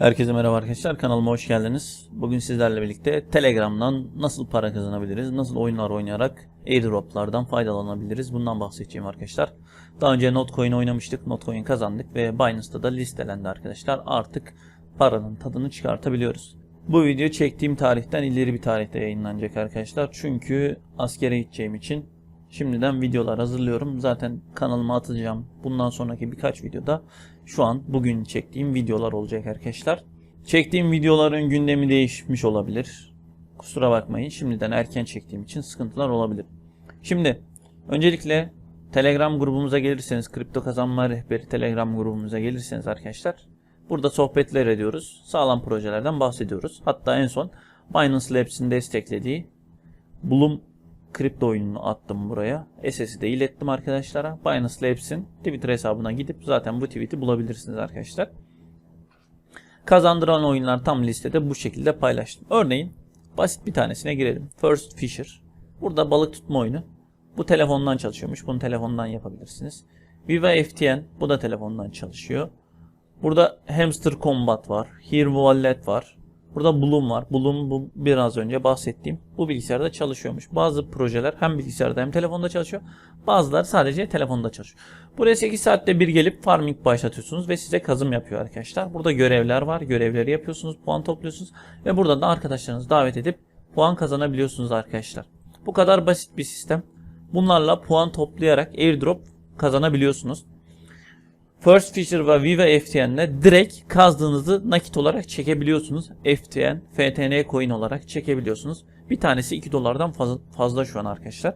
Herkese merhaba arkadaşlar kanalıma hoş geldiniz. Bugün sizlerle birlikte Telegram'dan nasıl para kazanabiliriz, nasıl oyunlar oynayarak airdroplardan faydalanabiliriz bundan bahsedeceğim arkadaşlar. Daha önce Notcoin oynamıştık, Notcoin kazandık ve Binance'da da listelendi arkadaşlar. Artık paranın tadını çıkartabiliyoruz. Bu video çektiğim tarihten ileri bir tarihte yayınlanacak arkadaşlar. Çünkü askere gideceğim için Şimdiden videolar hazırlıyorum. Zaten kanalıma atacağım. Bundan sonraki birkaç videoda şu an bugün çektiğim videolar olacak arkadaşlar. Çektiğim videoların gündemi değişmiş olabilir. Kusura bakmayın. Şimdiden erken çektiğim için sıkıntılar olabilir. Şimdi öncelikle Telegram grubumuza gelirseniz, kripto kazanma rehberi Telegram grubumuza gelirseniz arkadaşlar burada sohbetler ediyoruz. Sağlam projelerden bahsediyoruz. Hatta en son Binance Labs'in desteklediği Bloom kripto oyununu attım buraya. SS'i de ilettim arkadaşlara. Binance Labs'in Twitter hesabına gidip zaten bu tweet'i bulabilirsiniz arkadaşlar. Kazandıran oyunlar tam listede bu şekilde paylaştım. Örneğin basit bir tanesine girelim. First Fisher. Burada balık tutma oyunu. Bu telefondan çalışıyormuş. Bunu telefondan yapabilirsiniz. Viva FTN. Bu da telefondan çalışıyor. Burada Hamster Combat var. Here Wallet var. Burada Bloom var. Bloom bu biraz önce bahsettiğim bu bilgisayarda çalışıyormuş. Bazı projeler hem bilgisayarda hem telefonda çalışıyor. Bazıları sadece telefonda çalışıyor. Buraya 8 saatte bir gelip farming başlatıyorsunuz ve size kazım yapıyor arkadaşlar. Burada görevler var. Görevleri yapıyorsunuz, puan topluyorsunuz ve burada da arkadaşlarınızı davet edip puan kazanabiliyorsunuz arkadaşlar. Bu kadar basit bir sistem. Bunlarla puan toplayarak airdrop kazanabiliyorsunuz. First Fisher ve Viva FTN'le direkt kazdığınızı nakit olarak çekebiliyorsunuz. FTN, FTN coin olarak çekebiliyorsunuz. Bir tanesi 2 dolardan fazla, fazla şu an arkadaşlar.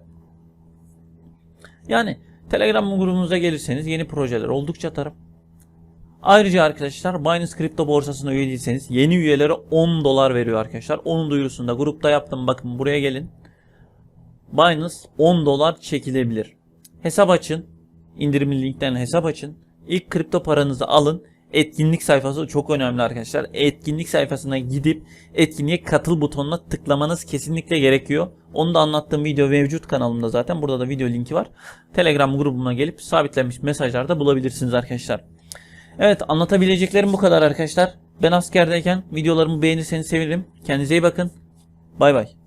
Yani Telegram grubumuza gelirseniz yeni projeler oldukça atarım. Ayrıca arkadaşlar Binance Kripto borsasına üye değilseniz yeni üyelere 10 dolar veriyor arkadaşlar. Onun duyurusunu da grupta yaptım. Bakın buraya gelin. Binance 10 dolar çekilebilir. Hesap açın. İndirimli linkten hesap açın. İlk kripto paranızı alın. Etkinlik sayfası çok önemli arkadaşlar. Etkinlik sayfasına gidip etkinliğe katıl butonuna tıklamanız kesinlikle gerekiyor. Onu da anlattığım video mevcut kanalımda zaten. Burada da video linki var. Telegram grubuma gelip sabitlenmiş mesajlarda bulabilirsiniz arkadaşlar. Evet anlatabileceklerim bu kadar arkadaşlar. Ben askerdeyken videolarımı beğenirseniz sevinirim. Kendinize iyi bakın. Bay bay.